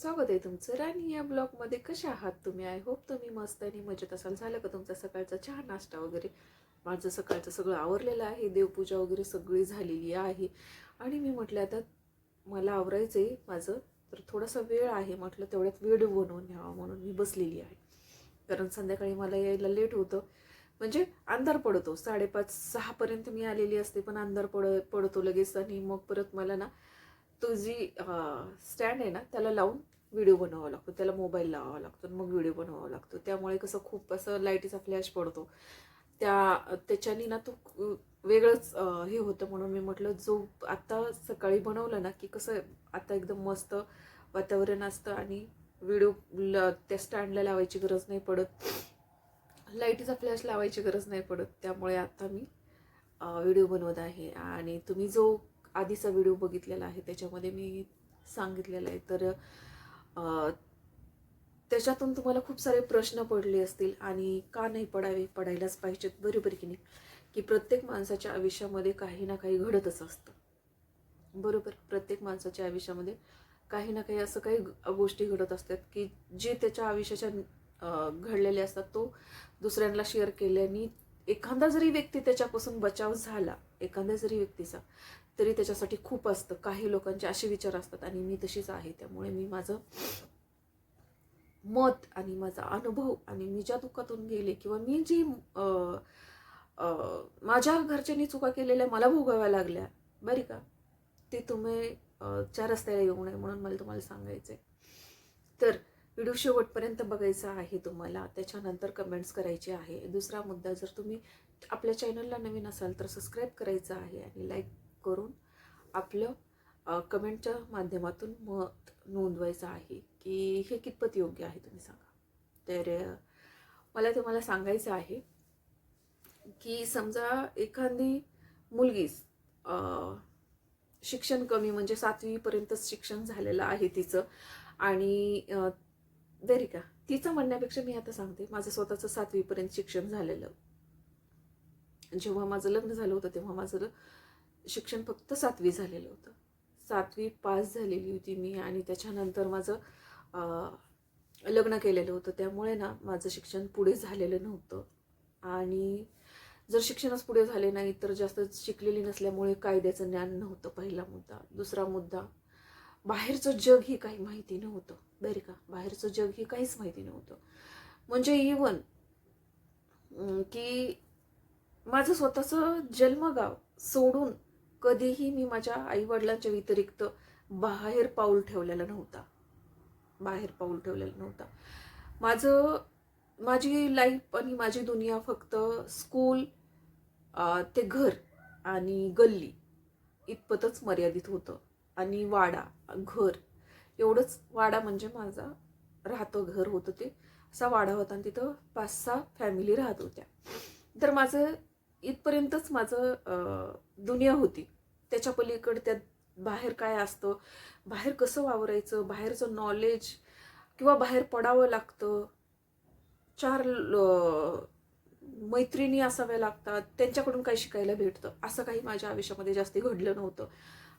स्वागत आहे तुमचं. राणी या ब्लॉगमध्ये कशा आहात तुम्ही? आय होप तुम्ही मस्त आणि मजेत असाल. झालं का तुमचा सकाळचा चहा नाश्ता वगैरे? माझं सकाळचं सगळं आवरलेलं आहे. देवपूजा वगैरे सगळी झालेली आहे. आणि मी म्हटलं आता मला आवरायचं आहे माझं. तर थोडासा वेळ आहे. म्हटलं तेवढ्यात व्हिडिओ बनवून घ्यावा म्हणून मी बसलेली आहे. कारण संध्याकाळी मला यायला लेट होतं. म्हणजे अंधार पडतो. साडेपाच सहापर्यंत मी आलेली असते पण अंधार पड पडतो लगेच. आणि मग परत मला ना तो जी स्टँड आहे ना त्याला लावून व्हिडिओ बनवावा लागतो. त्याला मोबाईल लावावा लागतो आणि मग व्हिडिओ बनवावा लागतो. त्यामुळे कसं खूप असं लाईटीचा फ्लॅश पडतो. त्या त्याच्यानी ना तो वेगळंच हे होतं म्हणून मी म्हटलं जो आत्ता सकाळी बनवलं ना की कसं आता एकदम मस्त वातावरण असतं आणि व्हिडिओ ल त्या स्टँडला लावायची गरज नाही पडत. लाईटीचा फ्लॅश लावायची गरज नाही पडत. त्यामुळे आता मी व्हिडिओ बनवत आहे. आणि तुम्ही जो आधीचा व्हिडिओ बघितलेला आहे त्याच्यामध्ये मी सांगितलेलं आहे. तर त्याच्यातून तुम्हाला खूप सारे प्रश्न पडले असतील आणि का नाही पडावे पडायलाच पाहिजेत. बरोबर की नाही? की प्रत्येक माणसाच्या आयुष्यामध्ये काही ना काही घडतच असतं. बरोबर? प्रत्येक माणसाच्या आयुष्यामध्ये काही ना काही असं काही गोष्टी घडत असतात की जे त्याच्या आयुष्याच्या घडलेले असतात तो दुसऱ्यांना शेअर केल्याने एखादा जरी व्यक्ती त्याच्यापासून बचाव झाला एखाद्या जरी व्यक्तीचा तरी त्याच्यासाठी खूप असतं. काही लोकांचे असे विचार असतात आणि मी तशीच आहे. त्यामुळे मी माझं मत आणि माझा अनुभव आणि मी ज्या दुःखातून गेले किंवा मी जी माझ्या घरच्यांनी चुका केलेल्या मला भोगाव्या लागल्या बरी का? ते तुम्ही च्या चार रस्त्याला येऊ नये म्हणून मला तुम्हाला सांगायचं आहे तर व्हिडिओ शेवटपर्यंत बघायचा आहे तुम्हाला. त्याच्यानंतर कमेंट्स करायचे आहे. दुसरा मुद्दा जर तुम्ही आपल्या चॅनलला नवीन असाल तर सबस्क्राईब करायचं आहे आणि लाईक करून आपलं कमेंटच्या माध्यमातून मत नोंदवायचं आहे की हे कितपत योग्य आहे तुम्ही सांगा. तर मला तुम्हाला सांगायचं आहे की समजा एखादी मुलगी शिक्षण कमी म्हणजे सातवीपर्यंतच शिक्षण झालेलं आहे तिचं आणि अ, का? तिचं म्हणण्यापेक्षा मी आता सांगते माझं स्वतःचं सातवीपर्यंत शिक्षण झालेलं. जेव्हा माझं लग्न झालं होतं तेव्हा माझं शिक्षण फक्त सातवी झालेलं होतं. सातवी पास झालेली होती मी आणि त्याच्यानंतर माझं लग्न केलेलं होतं. त्यामुळे ना माझं शिक्षण पुढे झालेलं नव्हतं. आणि जर शिक्षणच पुढे झाले नाही तर जास्त शिकलेली नसल्यामुळे कायद्याचं ज्ञान नव्हतं पहिला मुद्दा. दुसरा मुद्दा बाहेरचं जग ही काही माहिती नव्हतं. बरं का? बाहेरचं जग ही काहीच माहिती नव्हतं. म्हणजे इवन की माझं स्वतःचं जन्मगाव सोडून कधीही मी माझ्या आईवडिलांच्या व्यतिरिक्त बाहेर पाऊल ठेवलेला नव्हता. बाहेर पाऊल ठेवलेला नव्हता. माझं माझी लाईफ आणि माझी दुनिया फक्त स्कूल ते घर आणि गल्ली इतपतच मर्यादित होतं. आणि वाडा घर एवढंच वाडा म्हणजे माझा राहतं घर होतं ते. असा वाडा होता आणि तिथं पाच सहा फॅमिली राहत होत्या. तर माझं इथपर्यंतच माझं दुनिया होती. त्याच्या पलीकडे त्यात बाहेर काय असतं? बाहेर कसं वावरायचं? बाहेरचं नॉलेज किंवा बाहेर पडावं लागतं? चार मैत्रिणी असाव्या लागतात. त्यांच्याकडून काही शिकायला भेटतं. असं काही माझ्या आयुष्यामध्ये जास्ती घडलं नव्हतं.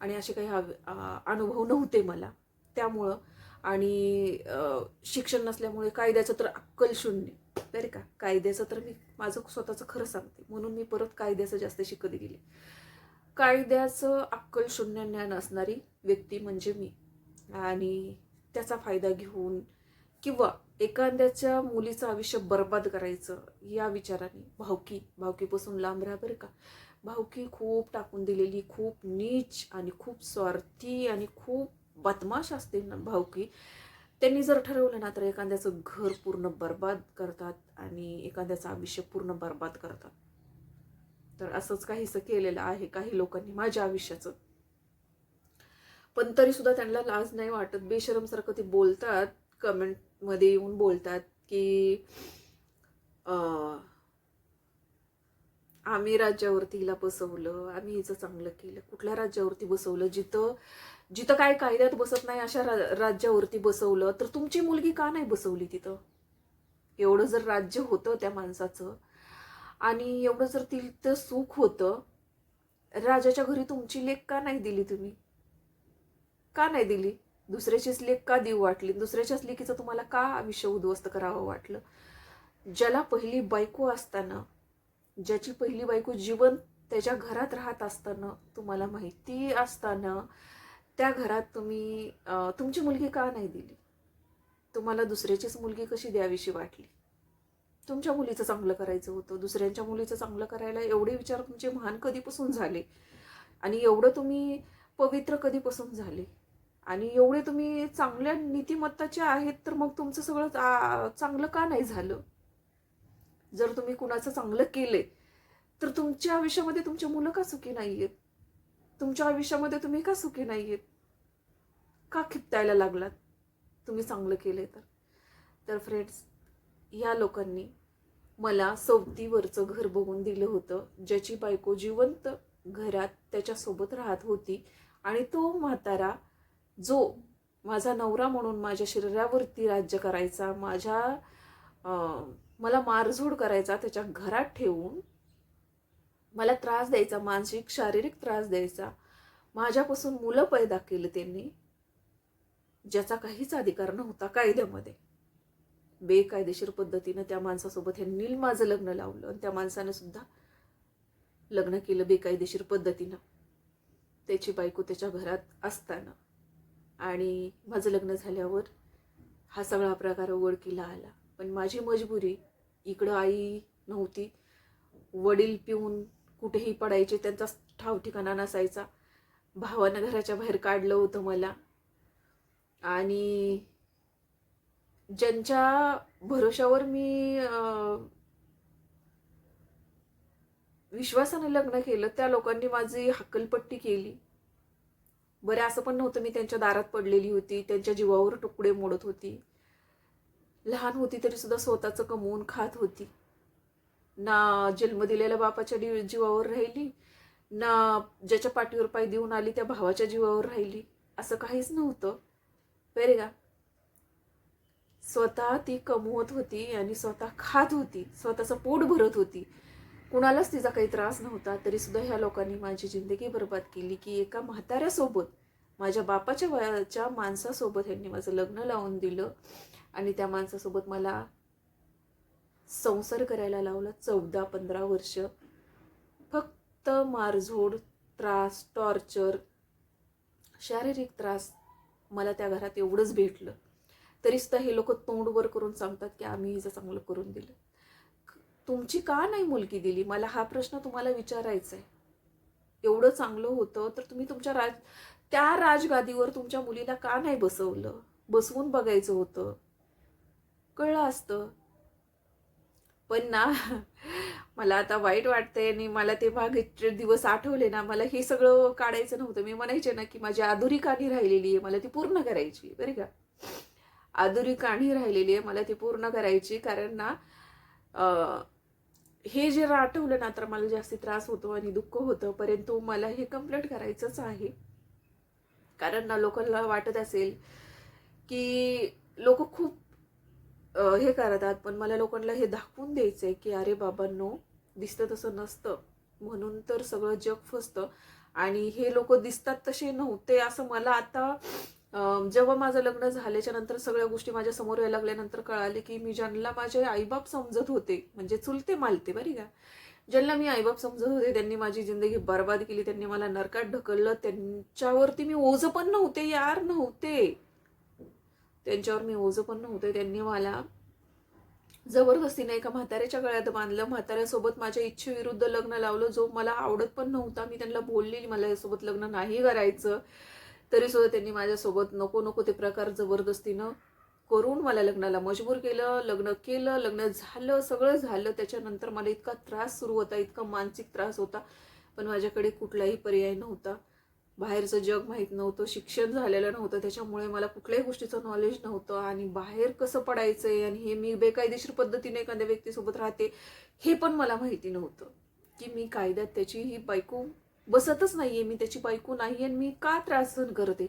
आणि असे काही अनुभव नव्हते मला. त्यामुळं आणि शिक्षण नसल्यामुळे कायद्याचं तर अक्कल शून्य बरं का कायद्याचं तर मी माझं स्वतःचं खरं सांगते. म्हणून मी परत कायद्याचं जास्त शिकत गेले. कायद्याचं अक्कल शून्य ज्ञान असणारी व्यक्ती म्हणजे मी. आणि त्याचा फायदा घेऊन किंवा एखाद्याच्या मुलीचं आयुष्य बर्बाद करायचं या विचाराने. भावकी भावकीपासून लांब राहा बरं का. भावकी खूप टाकून दिलेली खूप नीच आणि खूप स्वार्थी आणि खूप बदमाश असते ना भावकी. त्यांनी जर ठरवलं ना तर एखाद्याचं घर पूर्ण बर्बाद करतात आणि एखाद्याचं आयुष्य पूर्ण बर्बाद करतात. तर असंच काहीसं केलेलं आहे काही लोकांनी माझ्या आयुष्याचं. पण तरी सुद्धा त्यांना लाज नाही वाटत. बेशरमसारखं ते बोलतात कमेंटमध्ये येऊन बोलतात की आम्ही राज्यावरती हिला बसवलं आम्ही हिचं चांगलं केलं. कुठल्या राज्यावरती बसवलं? जिथं जिथं काय कायद्यात बसत नाही अशा रा- राज्यावरती बसवलं. तर तुमची मुलगी का नाही बसवली तिथं? एवढं जर राज्य होतं त्या माणसाचं आणि एवढं जर तिथं सुख होतं राजाच्या घरी तुमची लेख का नाही दिली तुम्ही? का नाही दिली? दुसऱ्याचीच लेख का देऊ वाटली? दुसऱ्याच्याच लेखीचं तुम्हाला का आयुष्य उद्ध्वस्त करावं वाटलं? ज्याला पहिली बायको असताना ज्याची पहिली बायको जीवन त्याच्या घरात राहत असताना तुम्हाला माहिती असताना त्या घरात तुम्ही तुमची मुलगी का नाही दिली? तुम्हाला दुसऱ्याचीच मुलगी कशी द्यावीशी वाटली? तुमच्या मुलीचं चांगलं करायचं होतं. दुसऱ्यांच्या मुलीचं चांगलं करायला एवढे विचार तुमचे महान कधीपासून झाले? आणि एवढं तुम्ही पवित्र कधीपासून झाले? आणि एवढे तुम्ही चांगल्या नीतिमत्ताचे आहेत तर मग तुमचं सगळं चांगलं का नाही झालं? जर तुम्ही कुणाचं चांगलं केले तर तुमच्या आयुष्यामध्ये तुमची मुलं का सुखी नाही आहेत तुमच्या आयुष्यामध्ये तुम्ही का सुखी नाही आहेत का खिपतायला लागलात? तुम्ही चांगलं केले तर. तर फ्रेंड्स या लोकांनी मला सवतीवरचं घर बघून दिलं होतं ज्याची बायको जिवंत घरात त्याच्यासोबत राहत होती आणि तो म्हातारा जो माझा नवरा म्हणून माझ्या शरीरावरती राज्य करायचा माझ्या मला मारझोड करायचा त्याच्या घरात ठेवून मला त्रास द्यायचा मानसिक शारीरिक त्रास द्यायचा. माझ्यापासून मुलं पैदा केलं त्यांनी ज्याचा काहीच अधिकार नव्हता कायद्यामध्ये. बेकायदेशीर पद्धतीनं त्या माणसासोबत ह्यांनी माझं लग्न लावलं आणि त्या माणसानं सुद्धा लग्न केलं बेकायदेशीर पद्धतीनं. त्याची बायको त्याच्या घरात असताना आणि माझं लग्न झाल्यावर हा सगळा प्रकार उघडकीला आला. पण माझी मजबुरी इकडं आई नव्हती. वडील पिऊन कुठेही पडायचे त्यांचा ठाव ठिकाणा नसायचा. भावानं घराच्या बाहेर काढलं होतं मला. आणि ज्यांच्या भरोशावर मी विश्वासानं विश्वासाने लग्न केलं त्या लोकांनी माझी हक्कलपट्टी केली. बरं असं पण नव्हतं मी त्यांच्या दारात पडलेली होती त्यांच्या जीवावर तुकडे मोडत होती. लहान होती तरी सुद्धा स्वतःचं कमवून खात होती. ना जन्म दिलेल्या बापाच्या जीवावर राहिली ना ज्याच्या पाठीवर पाय देऊन आली त्या भावाच्या जीवावर राहिली असं काहीच नव्हतं. बरे का? स्वतः ती कमवत होती आणि स्वतः खात होती स्वतःचं पोट भरत होती. कुणालाच तिचा काही त्रास नव्हता तरी सुद्धा ह्या लोकांनी माझी जिंदगी बर्बाद केली की एका म्हाताऱ्यासोबत माझ्या बापाच्या वयाच्या माणसासोबत यांनी माझं लग्न लावून दिलं. आणि त्या माणसासोबत मला संसार करायला लावला चौदा पंधरा वर्ष. फक्त मारझोड त्रास टॉर्चर शारीरिक त्रास मला त्या घरात एवढंच भेटलं. तरी सुद्धा हे लोक तोंड वर करून सांगतात की आम्ही हिचं चांगलं करून दिलं. तुमची का नाही मुलगी दिली? मला हा प्रश्न तुम्हाला विचारायचा आहे एवढं चांगलं होतं तर तुम्ही तुमच्या राज त्या राजगादीवर तुमच्या मुलीला का नाही बसवलं? बसवून बघायचं होतं. कळलं असतं. पण ना मला आता वाईट वाटतंय आणि मला ते मागचे दिवस आठवले ना मला हे सगळं काढायचं नव्हतं. मी म्हणायचे ना की माझी अधुरी कहाणी राहिलेली आहे मला ती पूर्ण करायची बरं का? अधुरी कहाणी राहिलेली आहे मला ती पूर्ण करायची कारण ना हे जे आठवलं ना तर मला जास्ती त्रास होतो आणि दुःख होतं. परंतु मला हे कंप्लीट करायचंच आहे. कारण ना लोकांना वाटत असेल की लोक खूप हे करतात पण मला लोकांना हे दाखवून द्यायचं आहे की अरे बाबांनो दिसतं तसं नसतं. म्हणून तर सगळं जग फसतं. आणि हे लोक दिसतात तसे नव्हते असं मला आता जेव्हा माझं लग्न झाल्याच्यानंतर सगळ्या गोष्टी माझ्यासमोर यायला लागल्यानंतर कळाले की मी ज्यांना माझे आईबाप समजत होते म्हणजे चुलते मालते बरी का? ज्यांना मी आईबाप समजत होते त्यांनी माझी जिंदगी बर्बाद केली त्यांनी मला नरकात ढकललं त्यांच्यावरती मी ओझ पण नव्हते यार नव्हते. त्यांच्यावर मी ओझ पण नव्हते. त्यांनी मला जबरदस्तीने एका म्हाताऱ्याच्या गळ्यात बांधलं. म्हाताऱ्यासोबत माझ्या इच्छेविरुद्ध लग्न लावलं. जो मला आवडत पण नव्हता मी त्यांना बोललेली मला यासोबत लग्न नाही करायचं. तरी सुद्धा त्यांनी माझ्यासोबत नको नको ते प्रकार जबरदस्तीनं करून मला लग्नाला मजबूर केलं. लग्न केलं लग्न झालं सगळं झालं. त्याच्यानंतर मला इतका त्रास सुरू होता इतका मानसिक त्रास होता. पण माझ्याकडे कुठलाही पर्याय नव्हता. बाहेरचं जग माहीत नव्हतं शिक्षण झालेलं नव्हतं त्याच्यामुळे मला कुठल्याही गोष्टीचं नॉलेज नव्हतं आणि बाहेर कसं पडायचं आहे आणि हे मी बेकायदेशीर पद्धतीने एखाद्या व्यक्तीसोबत राहते हे पण मला माहिती नव्हतं. की मी कायद्यात त्याची ही बायको बसतच नाही आहे मी त्याची बायको नाही आणि मी का त्रास सहन करते?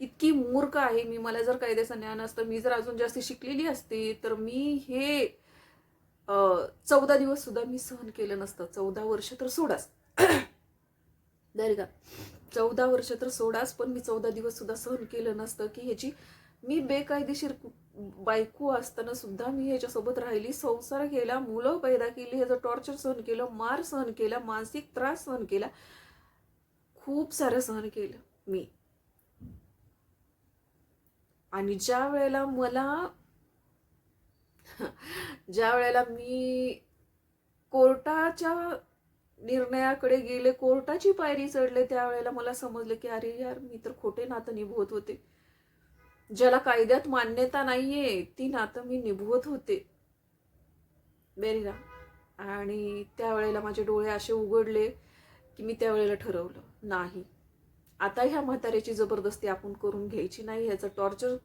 इतकी मूर्ख आहे मी मला जर कायद्याचं ज्ञान असतं मी जर अजून जास्त शिकलेली असते तर मी हे चौदा दिवस सुद्धा मी सहन केलं नसतं. चौदा वर्ष तर सोडाच. दर का? चौदा वर्ष तर सोडाच पण मी चौदा दिवस सुद्धा सहन केलं नसतं की ह्याची मी बेकायदेशीर बायको असताना सुद्धा मी ह्याच्यासोबत राहिली. संसार केला मुलं पैदा केली ह्याचं टॉर्चर सहन केलं मार सहन केला मानसिक त्रास सहन केला. खूप सारं सहन केलं मी. आणि ज्या वेळेला मला ज्या वेळेला मी कोर्टाच्या निर्णयाकडे गेले कोर्टाची पायरी चढले त्यावेळेला मला समजलं की अरे यार मी तर खोटे नातं निभवत होते. ज्याला कायद्यात मान्यता नाहीये ती नातं मी निभवत होते. बेरीला आणि त्यावेळेला माझे डोळे असे उघडले की मी त्यावेळेला ठरवलं नाही. आता ह्या म्हाताऱ्याची जबरदस्ती आपण करून घ्यायची नाही ह्याचं टॉर्चर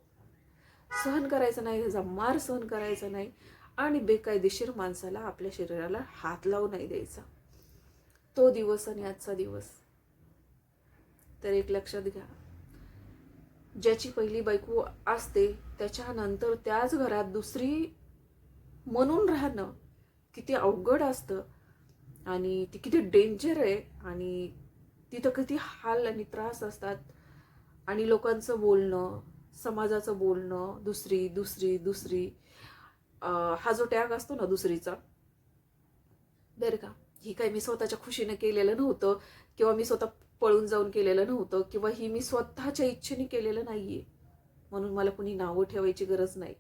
सहन करायचं नाही ह्याचा मार सहन करायचा नाही आणि बेकायदेशीर माणसाला आपल्या शरीराला हात लावू नाही द्यायचा. तो दिवस आणि आजचा दिवस. तर एक लक्षात घ्या. ज्याची पहिली बायको असते त्याच्यानंतर त्याच घरात दुसरी म्हणून राहणं किती अवघड असतं आणि ती किती डेंजर आहे आणि तिथं किती हाल आणि त्रास असतात. आणि लोकांचं बोलणं समाजाचं बोलणं दुसरी दुसरी दुसरी हा जो टॅग असतो ना दुसरीचा बरं का? ही काही मी स्वतःच्या खुशीने केलेलं नव्हतं किंवा मी स्वतः पळून जाऊन केलेलं नव्हतं किंवा ही मी स्वतःच्या इच्छेने केलेलं नाहीये. म्हणून मला कुणी नावं ठेवायची गरज नाही.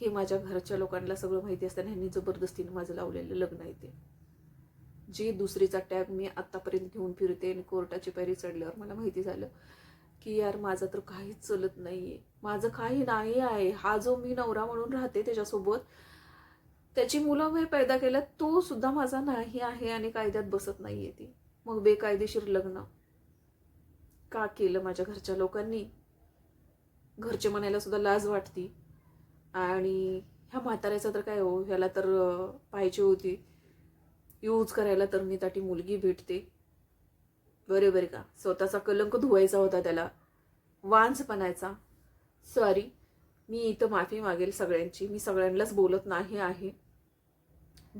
हे माझ्या घरच्या लोकांना सगळं माहिती असताना ह्यांनी जबरदस्तीने माझं लावलेलं लग्न आहे ते. जे दुसरीचा टॅग मी आत्तापर्यंत घेऊन फिरते आणि कोर्टाची पायरी चढल्यावर मला माहिती झालं की यार माझं तर काहीच चलत नाहीये. माझं काही नाही आहे. हा जो मी नवरा म्हणून राहते त्याच्यासोबत त्याची मुलं मी पैदा केल्यात तो सुद्धा माझा नाही आहे आणि कायद्यात बसत नाही आहे ती. मग बेकायदेशीर लग्न का केलं माझ्या घरच्या लोकांनी? घरचे म्हणायला सुद्धा लाज वाटती. आणि ह्या म्हाताऱ्याचं तर काय हो ह्याला तर पाहिजे होती. यूज करायला तर मी ताटी मुलगी भेटते. बरोबर का? स्वतःचा कलंक धुवायचा होता त्याला. वांझपणाचा सॉरी मी इथं माफी मागेल सगळ्यांची. मी सगळ्यांनाच बोलत नाही आहे.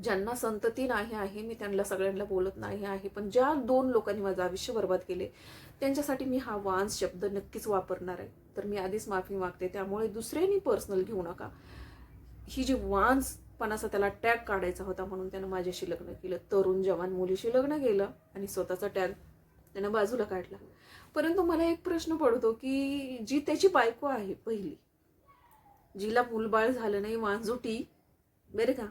ज्यांना संतती नाही आहे मी त्यांना सगळ्यांना बोलत नाही आहे पण ज्या दोन लोकांनी माझं आयुष्य बर्बाद केले त्यांच्यासाठी मी हा वांस शब्द नक्कीच वापरणार आहे. तर मी आधीच माफी मागते त्यामुळे दुसऱ्यांनी पर्सनल घेऊ नका. ही जी वांसपणाचा त्याला टॅग काढायचा होता म्हणून त्यानं माझ्याशी लग्न केलं तरुण जवान मुलीशी लग्न केलं आणि स्वतःचा टॅग त्यानं बाजूला काढला. परंतु मला एक प्रश्न पडतो की जी त्याची बायको आहे पहिली जिला मुलबाळ झालं नाही वांजुटी बरे का?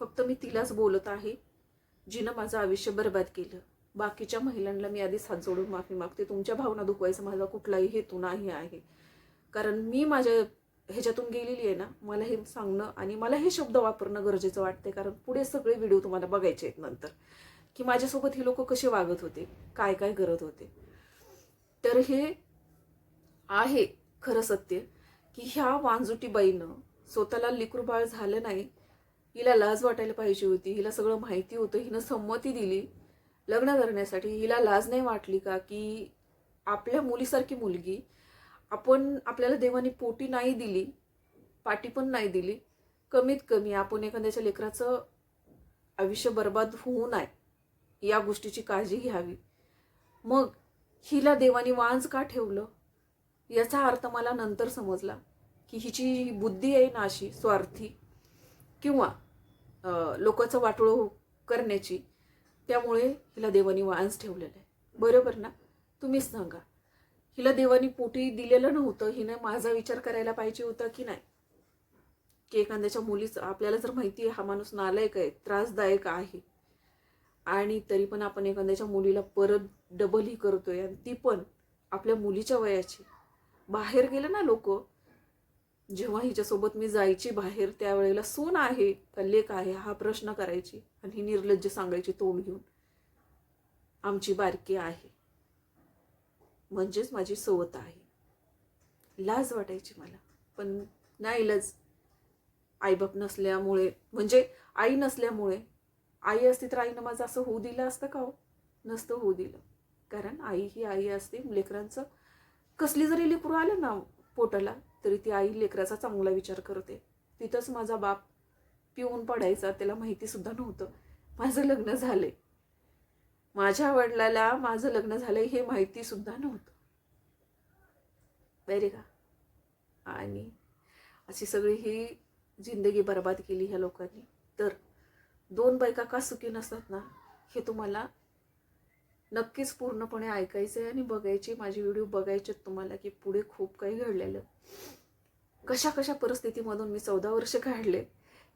फक्त मी तिलाच बोलत आहे जिनं माझं आयुष्य बर्बाद केलं. बाकीच्या महिलांना मी आधीच हात जोडून माफी मागते. तुमच्या भावना दुखवायचा माझा कुठलाही हेतू नाही आहे. कारण मी माझ्या ह्याच्यातून गेलेली आहे ना मला हे सांगणं आणि मला हे शब्द वापरणं गरजेचं वाटते कारण पुढे सगळे व्हिडिओ तुम्हाला बघायचे आहेत नंतर. की माझ्यासोबत हे लोक कसे वागत होते काय काय करत होते. तर हे आहे खरं सत्य की ह्या वांजुटीबाईनं स्वतःला लिकुरबाळ झालं नाही हिला लाज वाटायला पाहिजे होती. हिला सगळं माहिती होतं. हिनं संमती दिली लग्न करण्यासाठी. हिला लाज नाही वाटली का की आपल्या मुलीसारखी मुलगी आपण आपल्याला देवाने पोटी नाही दिली पाटी पण नाही दिली कमीत कमी आपण एखाद्याच्या लेकराचं आयुष्य बर्बाद होऊ नये या गोष्टीची काळजी घ्यावी. मग हिला देवाने वांज का ठेवलं? याचा अर्थ मला नंतर समजला की हिची बुद्धी आहे ना अशी स्वार्थी किंवा लोकांचं वाटोळं करण्याची. त्यामुळे हिला देवानी वांज ठेवलेलं आहे. बरोबर ना? तुम्हीच सांगा. हिला देवानी पोटी दिलेलं नव्हतं. हिनं माझा विचार करायला पाहिजे होता की नाही? की एखाद्याच्या मुलीचं आपल्याला जर माहिती आहे हा माणूस नालायक आहे त्रासदायक आहे. आणि तरी पण आपण एखाद्याच्या मुलीला परत डबल ही करतोय. आणि ती पण आपल्या मुलीच्या वयाची. बाहेर गेलं ना लोक जेव्हा हिच्यासोबत मी जायची बाहेर त्यावेळेला सून आहे का लेख आहे हा प्रश्न करायची आणि ही निर्लज्ज सांगायची तोंड घेऊन आमची बारकी आहे. म्हणजेच माझी सवत आहे. लाज वाटायची मला. पण नाही लज आईबाप नसल्यामुळे म्हणजे आई नसल्यामुळे आई असती तर आईनं माझं असं होऊ दिलं असतं का हो? नसतं होऊ दिलं. कारण आई ही आई असते लेकरांचं कसली जरी लेकरू आलं ना पोटाला तरी ती आई लेकराचा चांगला विचार करते. तिथंच माझा बाप पिऊन पडायचा त्याला माहितीसुद्धा नव्हतं. माझं लग्न झालंय. माझ्या वडिलाला माझं लग्न झालं हे माहितीसुद्धा नव्हतं. बरे का? आणि अशी सगळी ही जिंदगी बर्बाद केली ह्या लोकांनी. तर दोन बायका का सुखी नसतात ना हे तुम्हाला नक्कीच पूर्णपणे ऐकायचं आहे आणि बघायची माझे व्हिडिओ बघायचे आहेत तुम्हाला की पुढे खूप काही घडलेलं. कशा कशा परिस्थितीमधून मी चौदा वर्ष काढले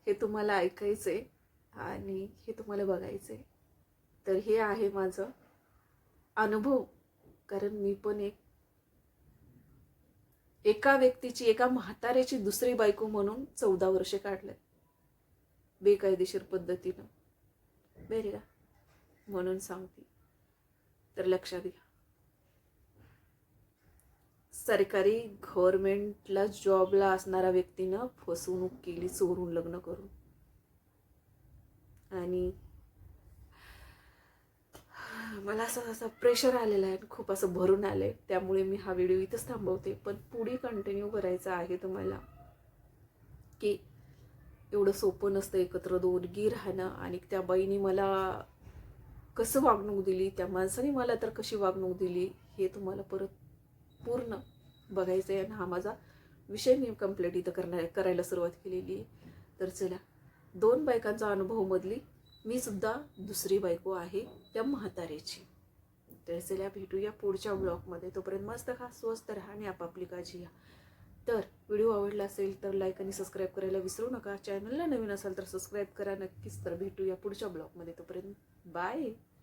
हे तुम्हाला ऐकायचं आहे आणि हे तुम्हाला बघायचं आहे तर हे आहे माझं अनुभव. कारण मी पण एक एका व्यक्तीची एका म्हाताऱ्याची दुसरी बायको म्हणून चौदा वर्षे काढले. बेकायदेशीर पद्धतीनं. बेरे का म्हणून सांगते. तर लक्षात घ्या. सरकारी गव्हर्मेंटला जॉबला असणाऱ्या व्यक्तीनं फसवणूक केली चोरून लग्न करून. आणि मला असं असं प्रेशर आलेलं आहे खूप असं भरून आलं आहे त्यामुळे मी हा व्हिडिओ इथंच थांबवते. पण पुढे कंटिन्यू करायचा आहे तुम्हाला की एवढं सोपं नसतं एकत्र दोघी राहणं. आणि त्या बाईने मला कसं वागणूक दिली त्या माणसाने मला तर कशी वागणूक दिली हे तुम्हाला परत पूर्ण बघायचं आहे आणि हा माझा विषय मी कंप्लीट इथं करणार करायला सुरुवात केलेली आहे. तर चला दोन बायकांचा अनुभवमधली मी सुद्धा दुसरी बायको आहे त्या म्हातारेची तर चला भेटूया पुढच्या ब्लॉगमध्ये. तोपर्यंत मस्त खा स्वस्त राहा आणि आपापली काळजी घ्या. तर व्हिडिओ आवडला असेल तर लाईक आणि सबस्क्राईब करायला विसरू नका. चॅनलला नवीन असाल तर सबस्क्राईब करा नक्कीच. तर भेटूया पुढच्या ब्लॉगमध्ये. तोपर्यंत बाय